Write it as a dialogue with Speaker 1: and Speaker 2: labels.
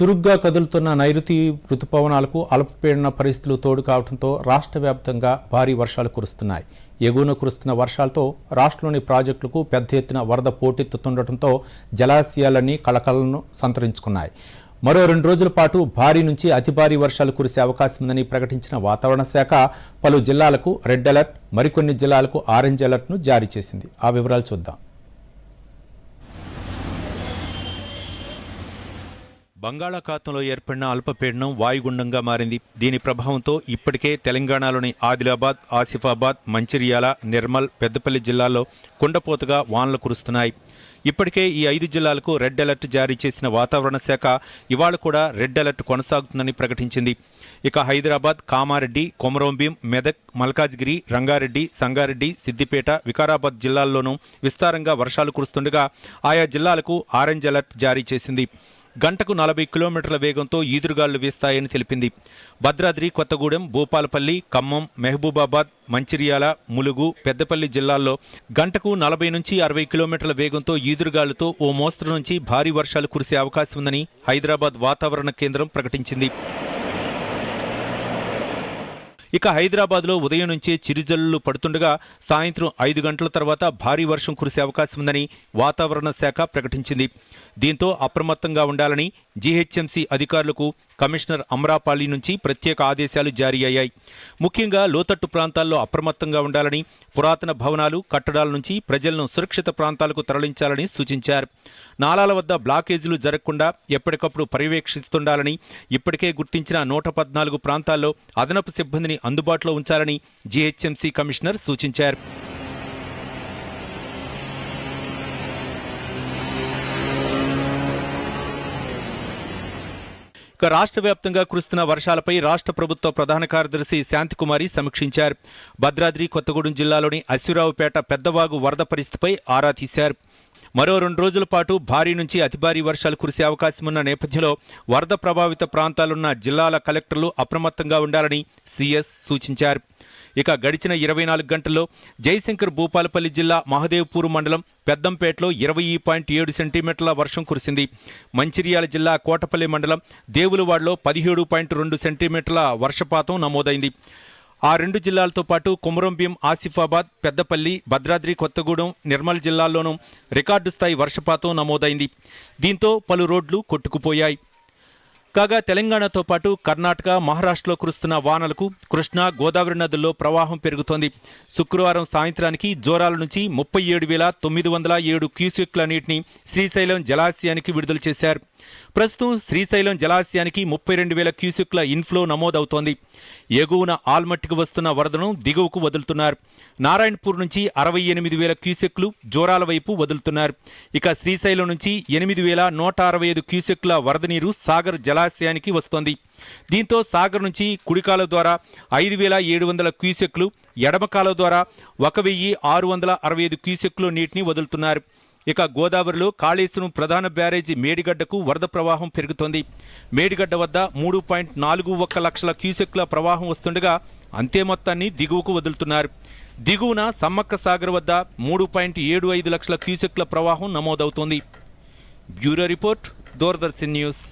Speaker 1: చురుగ్గా కదులుతున్న నైరుతి రుతుపవనాలకు అల్పపీడన పరిస్థితులు తోడు కావడంతో రాష్ట్ర వ్యాప్తంగా భారీ వర్షాలు కురుస్తున్నాయి ఎగువన కురుస్తున్న వర్షాలతో రాష్ట్రంలోని ప్రాజెక్టులకు పెద్ద ఎత్తున వరద పోటెత్తుతుండటంతో జలాశయాలన్నీ కళకళలను సంతరించుకున్నాయి మరో రెండు రోజుల పాటు భారీ నుంచి అతి భారీ వర్షాలు కురిసే అవకాశం ఉందని ప్రకటించిన వాతావరణ శాఖ పలు జిల్లాలకు రెడ్ అలర్ట్ మరికొన్ని జిల్లాలకు ఆరెంజ్ అలర్ట్ను జారీ చేసింది ఆ వివరాలు చూద్దాం
Speaker 2: బంగాళాఖాతంలో ఏర్పడిన అల్పపీడనం వాయుగుండంగా మారింది దీని ప్రభావంతో ఇప్పటికే తెలంగాణలోని ఆదిలాబాద్ ఆసిఫాబాద్ మంచిర్యాల నిర్మల్ పెద్దపల్లి జిల్లాల్లో కుండపోతగా వానలు కురుస్తున్నాయి ఇప్పటికే ఈ ఐదు జిల్లాలకు రెడ్ అలర్ట్ జారీ చేసిన వాతావరణ శాఖ ఇవాళ కూడా రెడ్ అలర్ట్ కొనసాగుతుందని ప్రకటించింది ఇక హైదరాబాద్ కామారెడ్డి కొమరంభీం మెదక్ మల్కాజ్గిరి రంగారెడ్డి సంగారెడ్డి సిద్దిపేట వికారాబాద్ జిల్లాల్లోనూ విస్తారంగా వర్షాలు కురుస్తుండగా ఆయా జిల్లాలకు ఆరెంజ్ అలర్ట్ జారీ చేసింది గంటకు నలభై కిలోమీటర్ల వేగంతో ఈదురుగాళ్లు వీస్తాయని తెలిపింది భద్రాద్రి కొత్తగూడెం భూపాలపల్లి ఖమ్మం మహబూబాబాద్ మంచిర్యాల ములుగు పెద్దపల్లి జిల్లాల్లో గంటకు నలభై నుంచి అరవై కిలోమీటర్ల వేగంతో ఈదురుగాళ్లతో ఓ మోస్తరు నుంచి భారీ వర్షాలు కురిసే అవకాశం ఉందని హైదరాబాద్ వాతావరణ కేంద్రం ప్రకటించింది ఇక హైదరాబాద్లో ఉదయం నుంచే చిరుజల్లులు పడుతుండగా సాయంత్రం ఐదు గంటల తర్వాత భారీ వర్షం కురిసే అవకాశం ఉందని వాతావరణ శాఖ ప్రకటించింది దీంతో అప్రమత్తంగా ఉండాలని జీహెచ్ఎంసీ అధికారులకు కమిషనర్ అమరాపాలి నుంచి ప్రత్యేక ఆదేశాలు జారీ అయ్యాయి ముఖ్యంగా లోతట్టు ప్రాంతాల్లో అప్రమత్తంగా ఉండాలని పురాతన భవనాలు కట్టడాల నుంచి ప్రజలను సురక్షిత ప్రాంతాలకు తరలించాలని సూచించారు నాలాల వద్ద బ్లాకేజీలు జరగకుండా ఎప్పటికప్పుడు పర్యవేక్షిస్తుండాలని ఇప్పటికే గుర్తించిన నూట పద్నాలుగు ప్రాంతాల్లో అదనపు సిబ్బందిని అందుబాటులో ఉంచాలని జీహెచ్ఎంసీ కమిషనర్ సూచించారు ఇక రాష్ట్ర వ్యాప్తంగా కురుస్తున్న వర్షాలపై రాష్ట్ర ప్రభుత్వ ప్రధాన కార్యదర్శి శాంతికుమారి సమీక్షించారు భద్రాద్రి కొత్తగూడెం జిల్లాలోని అశ్వరావుపేట పెద్దవాగు వరద పరిస్థితిపై ఆరా తీశారు మరో రెండు రోజుల పాటు భారీ నుంచి అతి భారీ వర్షాలు కురిసే అవకాశం ఉన్న నేపథ్యంలో వరద ప్రభావిత ప్రాంతాలున్న జిల్లాల కలెక్టర్లు అప్రమత్తంగా ఉండాలని సీఎస్ సూచించారు ఇక గడిచిన ఇరవై నాలుగు గంటల్లో జయశంకర్ భూపాలపల్లి జిల్లా మహదేవ్పూర్ మండలం పెద్దంపేటలో ఇరవై పాయింట్ ఏడు సెంటీమీటర్ల వర్షం కురిసింది మంచిర్యాల జిల్లా కోటపల్లి మండలం దేవులవాడలో పదిహేడు పాయింట్ రెండు సెంటీమీటర్ల వర్షపాతం నమోదైంది ఆ రెండు జిల్లాలతో పాటు కుమరంభీం ఆసిఫాబాద్ పెద్దపల్లి భద్రాద్రి కొత్తగూడెం నిర్మల్ జిల్లాల్లోనూ రికార్డు స్థాయి వర్షపాతం నమోదైంది దీంతో పలు రోడ్లు కొట్టుకుపోయాయి కాగా తెలంగాణతో పాటు కర్ణాటక మహారాష్ట్రలో కురుస్తున్న వానలకు కృష్ణా గోదావరి నదుల్లో ప్రవాహం పెరుగుతోంది శుక్రవారం సాయంత్రానికి జోరాల నుంచి ముప్పై ఏడు వేల తొమ్మిది వందల ఏడు క్యూసెక్ల నీటిని శ్రీశైలం జలాశయానికి విడుదల చేశారు ప్రస్తుతం శ్రీశైలం జలాశయానికి ముప్పై రెండు వేల క్యూసెక్ల ఇన్ఫ్లో నమోదవుతోంది ఎగువన ఆల్మట్టికి వస్తున్న వరదను దిగువకు వదులుతున్నారు నారాయణపూర్ నుంచి అరవై ఎనిమిది వేల క్యూసెక్లు జోరాల వైపు వదులుతున్నారు ఇక శ్రీశైలం నుంచి ఎనిమిది వేల నూట అరవై ఐదు క్యూసెక్ల వరద నీరు సాగర్ జలా జలాశయానికి వస్తోంది దీంతో సాగర్ నుంచి కుడికాల ద్వారా ఐదు వేల ఏడు వందల క్యూసెక్లు ఎడమకాల ద్వారా ఒక వెయ్యి ఆరు వందల అరవై ఐదు క్యూసెక్లు నీటిని వదులుతున్నారు ఇక గోదావరిలో కాళేశ్వరం ప్రధాన బ్యారేజీ మేడిగడ్డకు వరద ప్రవాహం పెరుగుతోంది మేడిగడ్డ వద్ద మూడు పాయింట్ నాలుగు ఒక్క లక్షల క్యూసెక్ల ప్రవాహం వస్తుండగా అంతే మొత్తాన్ని దిగువకు వదులుతున్నారు దిగువన సమ్మక్క సాగర్ వద్ద మూడు పాయింట్ ఏడు ఐదు లక్షల క్యూసెక్ల ప్రవాహం నమోదవుతోంది బ్యూరో రిపోర్ట్ దూరదర్శన్ న్యూస్